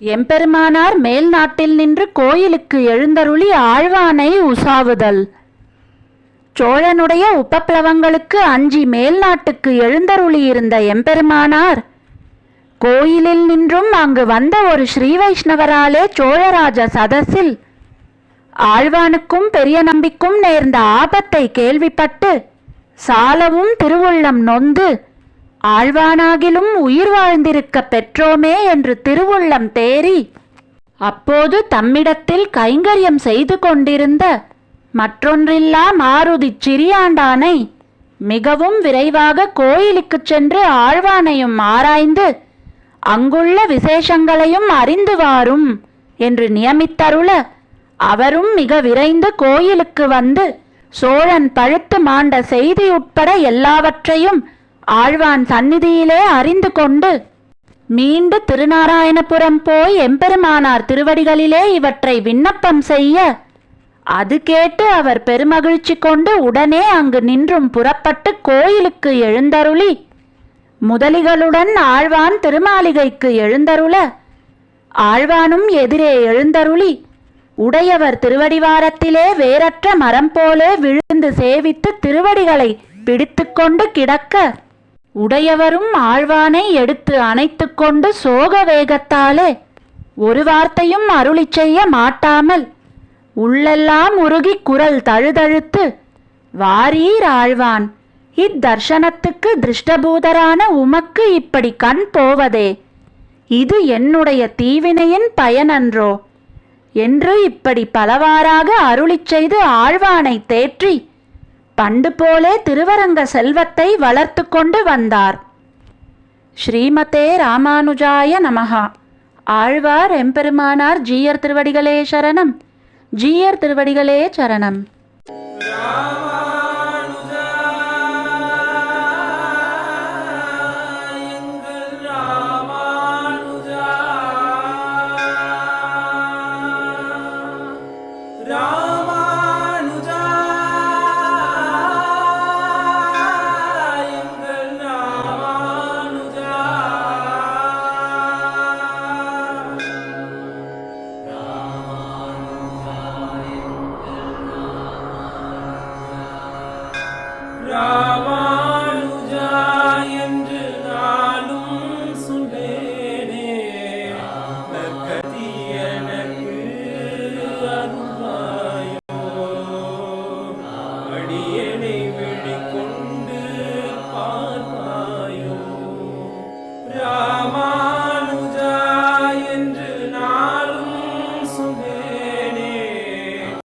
எம்பெருமானார் மேல் நாட்டில் நின்று கோயிலுக்கு எழுந்தருளி ஆழ்வானை உசாவுதல். சோழனுடைய உபப்ளவங்களுக்கு அஞ்சி மேல் நாட்டுக்கு எழுந்தருளி இருந்த எம்பெருமானார் கோயிலில் நின்றும் அங்கு வந்த ஒரு ஸ்ரீ வைஷ்ணவராலே சோழராஜ சதஸில் ஆழ்வானுக்கும் பெரிய நம்பிக்கும் நேர்ந்த ஆபத்தை கேள்விப்பட்டு சாலவும் திருவுள்ளம் நொந்து ஆழ்வானாகிலும் உயிர் வாழ்ந்திருக்க பெற்றோமே என்று திருவுள்ளம் தேறி அப்போது தம்மிடத்தில் கைங்கரியம் செய்து கொண்டிருந்த மற்றொன்றில்லா மாருதி சிறியாண்டானை மிகவும் விரைவாக கோயிலுக்குச் சென்று ஆழ்வானையும் ஆராய்ந்து அங்குள்ள விசேஷங்களையும் அறிந்து வாரும் என்று நியமித்தருள அவரும் மிக விரைந்து கோயிலுக்கு வந்து சோழன் பழுத்து மாண்ட செய்தி உட்பட எல்லாவற்றையும் ஆழ்வான் சந்நிதியிலே அறிந்து கொண்டு மீண்டு திருநாராயணபுரம் போய் எம்பெருமானார் திருவடிகளிலே இவற்றை விண்ணப்பம் செய்ய அது கேட்டு அவர் பெருமகிழ்ச்சி கொண்டு உடனே அங்கு நின்றும் புறப்பட்டு கோயிலுக்கு எழுந்தருளி முதலிகளுடன் ஆழ்வான் திருமாளிகைக்கு எழுந்தருள ஆழ்வானும் எதிரே எழுந்தருளி உடையவர் திருவடிவாரத்திலே வேறற்ற மரம் போலே விழுந்து சேவித்து திருவடிகளை பிடித்துக்கொண்டு கிடக்க உடையவரும் ஆழ்வானை எடுத்து அணைத்துக்கொண்டு சோக வேகத்தாலே ஒரு வார்த்தையும் அருளிச் செய்ய மாட்டாமல் உள்ளெல்லாம் உருகி குரல் தழுதழுத்து வாரீர் ஆழ்வான் இத்தர்ஷனத்துக்கு திருஷ்டபூதரான உமக்கு இப்படி கண் போவதே? இது என்னுடைய தீவினையின் பயனன்றோ? என்று இப்படி பலவாறாக அருளிச் செய்து ஆழ்வானை தேற்றி பண்டு போலே திருவரங்க செல்வத்தை வளர்த்து கொண்டு வந்தார். ஸ்ரீமதே ராமானுஜாய நமகா ஆழ்வார் எம்பெருமானார் ஜீயர் திருவடிகளே சரணம். ஜீயர் திருவடிகளே சரணம். Ya